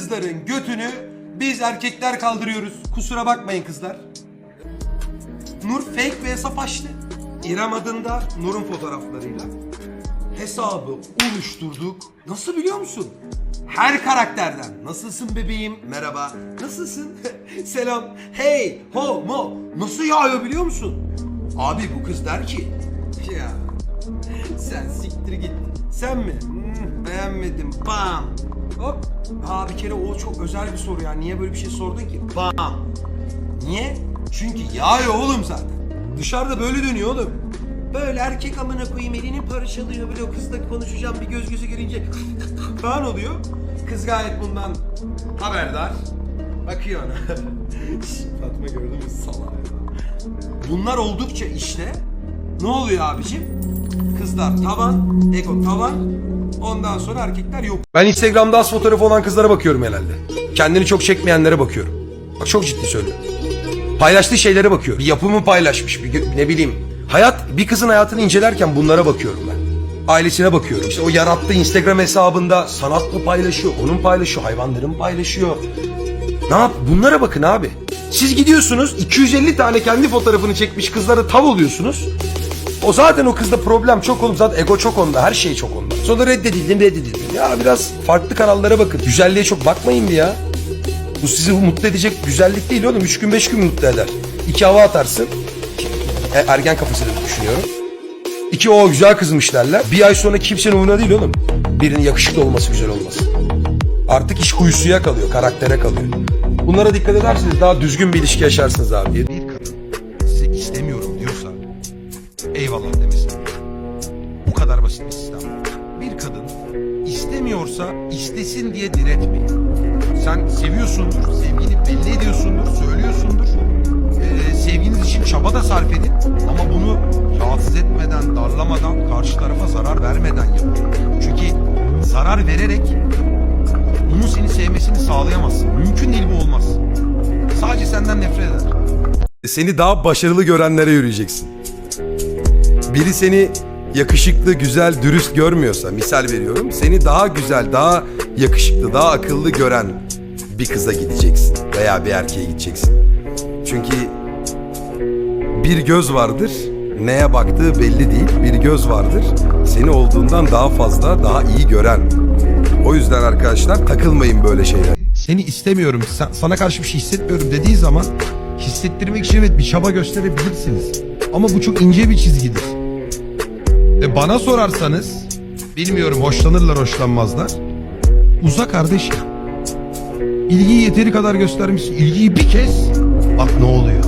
kızların götünü biz erkekler kaldırıyoruz. Kusura bakmayın kızlar. Nur fake ve hesap açtı. İrem adında Nur'un fotoğraflarıyla hesabı oluşturduk. Nasıl biliyor musun? Her karakterden. Nasılsın bebeğim? Merhaba. Nasılsın? Selam. Hey, ho, mo. Nasıl yağıyor biliyor musun? Abi bu kız der ki. Ya sen siktir git. Sen mi? Hmm, beğenmedim. Bam. Hop. Aa bir kere o çok özel bir soru ya. Niye böyle bir şey sordun ki? Bam. Niye? Çünkü yağıyor oğlum zaten. Dışarıda böyle dönüyor oğlum. Böyle erkek amına koyayım elini parçalıyor böyle o kızla konuşacağım bir göz göze gelince falan oluyor. Kız gayet bundan haberdar. Bakıyor ona. Fatma gördün mü salak ya. Bunlar oldukça işte ne oluyor abicim? Kızlar tavan, ego tavan. Ondan sonra erkekler yok. Ben Instagram'da az fotoğrafı olan kızlara bakıyorum herhalde. Kendini çok çekmeyenlere bakıyorum. Bak çok ciddi söylüyorum. Paylaştığı şeylere bakıyorum. Bir yapımı paylaşmış, bir ne bileyim. Hayat, bir kızın hayatını incelerken bunlara bakıyorum ben. Ailesine bakıyorum. İşte o yarattığı Instagram hesabında sanat mı paylaşıyor, onun paylaşıyor, hayvanların paylaşıyor. Ne yap? Bunlara bakın abi. Siz gidiyorsunuz 250 tane kendi fotoğrafını çekmiş kızlara tav oluyorsunuz. O zaten o kızda problem çok oğlum zaten ego çok onda her şey çok onda. Sonra reddedildim reddedildim. Ya biraz farklı kanallara bakın. Güzelliğe çok bakmayın bir ya. Bu sizi mutlu edecek güzellik değil oğlum. Üç gün beş gün mutlu eder. İki hava atarsın. E, ergen kafasıyla düşünüyorum. İki o güzel kızmış derler. Bir ay sonra kimsenin umurunda değil oğlum. Birinin yakışıklı olması güzel olması. Artık iş kuyusuya kalıyor, karaktere kalıyor. Bunlara dikkat ederseniz daha düzgün bir ilişki yaşarsınız abi. bir kadın size istemiyorum diyorsa eyvallah demesin. Bu kadar basit istemiyorsa istesin diye diretmeyin. Sen seviyorsundur, sevgini belli ediyorsundur, söylüyorsundur. Ee, sevginiz için çaba da sarf edin ama bunu rahatsız etmeden, darlamadan, karşı tarafa zarar vermeden yapın. Çünkü zarar vererek onun seni sevmesini sağlayamazsın. Mümkün değil bu olmaz. Sadece senden nefret eder. Seni daha başarılı görenlere yürüyeceksin. Biri seni yakışıklı, güzel, dürüst görmüyorsa, misal veriyorum, seni daha güzel, daha yakışıklı, daha akıllı gören bir kıza gideceksin veya bir erkeğe gideceksin. Çünkü bir göz vardır, neye baktığı belli değil. Bir göz vardır, seni olduğundan daha fazla, daha iyi gören. O yüzden arkadaşlar takılmayın böyle şeyler. Seni istemiyorum, sana karşı bir şey hissetmiyorum dediği zaman hissettirmek için evet bir çaba gösterebilirsiniz. Ama bu çok ince bir çizgidir. Bana sorarsanız, bilmiyorum hoşlanırlar hoşlanmazlar. Uza kardeşim. İlgiyi yeteri kadar göstermişsin. İlgiyi bir kez bak ne oluyor.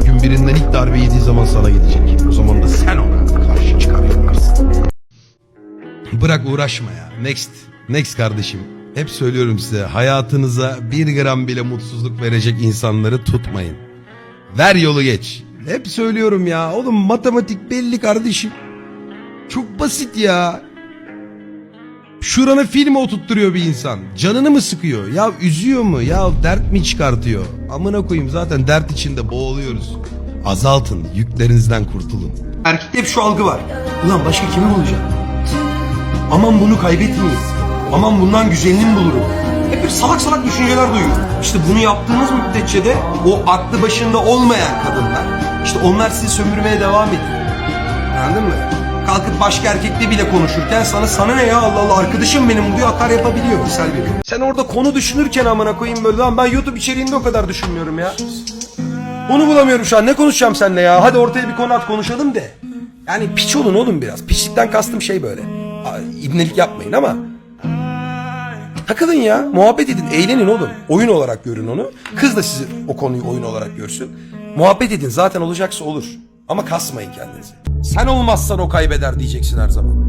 Bir gün birinden ilk darbe yediği zaman sana gidecek. O zaman da sen ona karşı çıkar yaparsın. Bırak uğraşma ya. Next. Next kardeşim. Hep söylüyorum size hayatınıza bir gram bile mutsuzluk verecek insanları tutmayın. Ver yolu geç. Hep söylüyorum ya. Oğlum matematik belli kardeşim. Çok basit ya. Şuranı filme oturtturuyor bir insan. Canını mı sıkıyor? Ya üzüyor mu? Ya dert mi çıkartıyor? Amına koyayım zaten dert içinde boğuluyoruz. Azaltın, yüklerinizden kurtulun. Erkekte hep şu algı var. Ulan başka kimi bulacağım? Aman bunu kaybetmeyeyim. Aman bundan güzelini mi bulurum? Hep bir salak salak düşünceler duyuyor. İşte bunu yaptığınız müddetçe de o aklı başında olmayan kadınlar. işte onlar sizi sömürmeye devam ediyor. Anladın mı? Kalkıp başka erkekle bile konuşurken sana sana ne ya Allah Allah arkadaşım benim diyor atar yapabiliyor misal veriyorum. Sen orada konu düşünürken amına koyayım böyle lan ben YouTube içeriğinde o kadar düşünmüyorum ya. Onu bulamıyorum şu an. Ne konuşacağım seninle ya? Hadi ortaya bir konu at konuşalım de. Yani piç olun oğlum biraz. Piçlikten kastım şey böyle. İbnelik yapmayın ama. Takılın ya. Muhabbet edin. Eğlenin oğlum. Oyun olarak görün onu. Kız da sizi o konuyu oyun olarak görsün. Muhabbet edin. Zaten olacaksa olur. Ama kasmayın kendinizi. Sen olmazsan o kaybeder diyeceksin her zaman.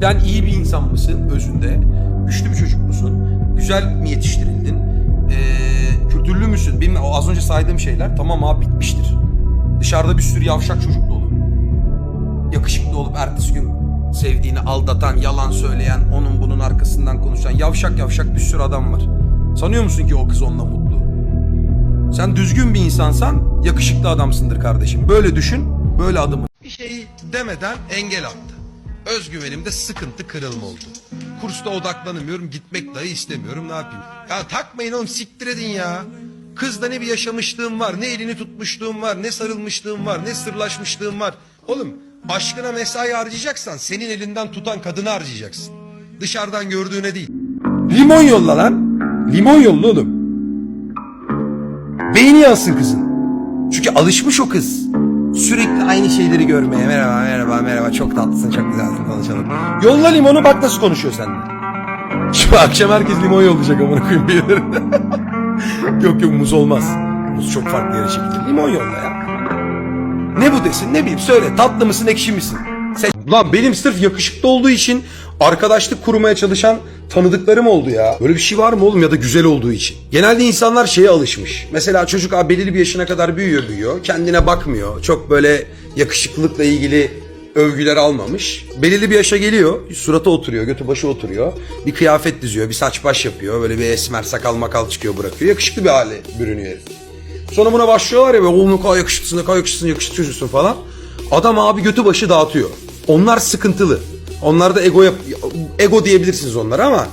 Ben iyi bir insan mısın özünde? Güçlü bir çocuk musun? Güzel mi yetiştirildin? Ee, kültürlü müsün? Bilmem o az önce saydığım şeyler tamam abi bitmiştir. Dışarıda bir sürü yavşak çocuk dolu. Yakışıklı olup ertesi gün sevdiğini aldatan, yalan söyleyen, onun bunun arkasından konuşan yavşak yavşak bir sürü adam var. Sanıyor musun ki o kız onunla mutlu? Sen düzgün bir insansan yakışıklı adamsındır kardeşim. Böyle düşün, böyle adım Bir şeyi demeden engel attı. Özgüvenimde sıkıntı kırılma oldu. kursta odaklanamıyorum. Gitmek dahi istemiyorum. Ne yapayım? Ya takmayın oğlum siktir edin ya. Kızda ne bir yaşamışlığım var, ne elini tutmuşluğum var, ne sarılmışlığım var, ne sırlaşmışlığım var. Oğlum aşkına mesai harcayacaksan senin elinden tutan kadını harcayacaksın. Dışarıdan gördüğüne değil. Limon yolla lan. Limon yolla oğlum. Beyni yansın kızın. Çünkü alışmış o kız. Sürekli aynı şeyleri görmeye. Merhaba merhaba merhaba çok tatlısın çok güzelsin konuşalım. Yolla limonu bak nasıl konuşuyor seninle. Şu akşam herkes limon yollayacak amına koyayım bir yere. yok yok muz olmaz. Muz çok farklı yere çekilir. Limon yolla ya. Ne bu desin ne bileyim söyle tatlı mısın ekşi misin? Sen... Lan benim sırf yakışıklı olduğu için arkadaşlık kurmaya çalışan tanıdıklarım oldu ya. Böyle bir şey var mı oğlum ya da güzel olduğu için. Genelde insanlar şeye alışmış. Mesela çocuk abi belirli bir yaşına kadar büyüyor büyüyor. Kendine bakmıyor. Çok böyle yakışıklılıkla ilgili övgüler almamış. Belirli bir yaşa geliyor. Suratı oturuyor, götü başı oturuyor. Bir kıyafet diziyor, bir saç baş yapıyor. Böyle bir esmer sakal makal çıkıyor bırakıyor. Yakışıklı bir hale bürünüyor herif. Sonra buna başlıyorlar ya ve oğlum ne kadar yakışıklısın, ne kadar yakışıklısın, yakışıklı çocuksun falan. Adam abi götü başı dağıtıyor. Onlar sıkıntılı. Onlar da ego yap ego diyebilirsiniz onlara ama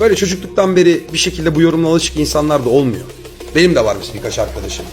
böyle çocukluktan beri bir şekilde bu yorumla alışık insanlar da olmuyor. Benim de var mesela birkaç arkadaşım.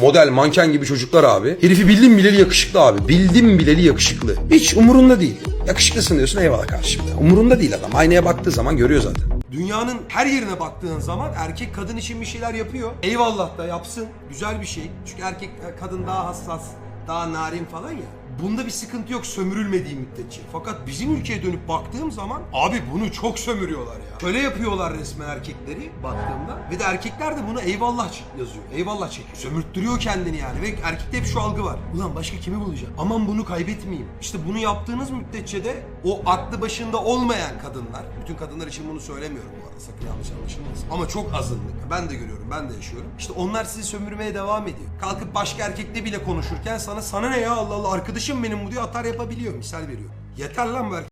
Model, manken gibi çocuklar abi. Herifi bildim bileli yakışıklı abi. Bildim bileli yakışıklı. Hiç umurunda değil. Yakışıklısın diyorsun eyvallah karşımda. Umurunda değil adam. Aynaya baktığı zaman görüyor zaten. Dünyanın her yerine baktığın zaman erkek kadın için bir şeyler yapıyor. Eyvallah da yapsın. Güzel bir şey. Çünkü erkek kadın daha hassas, daha narin falan ya. Bunda bir sıkıntı yok sömürülmediği müddetçe. Fakat bizim ülkeye dönüp baktığım zaman abi bunu çok sömürüyorlar ya. Köle yapıyorlar resmen erkekleri baktığımda. Ve de erkekler de buna eyvallah yazıyor. Eyvallah çekiyor. Sömürttürüyor kendini yani. Ve erkekte hep şu algı var. Ulan başka kimi bulacağım? Aman bunu kaybetmeyeyim. İşte bunu yaptığınız müddetçe de o aklı başında olmayan kadınlar. Bütün kadınlar için bunu söylemiyorum bu arada. Sakın yanlış anlaşılmasın. Ama çok azınlık. Ben de görüyorum. Ben de yaşıyorum. İşte onlar sizi sömürmeye devam ediyor. Kalkıp başka erkekle bile konuşurken sana sana ne ya Allah Allah arkadaşım benim bu diyor atar yapabiliyor. Misal veriyor. Yeter lan erkek.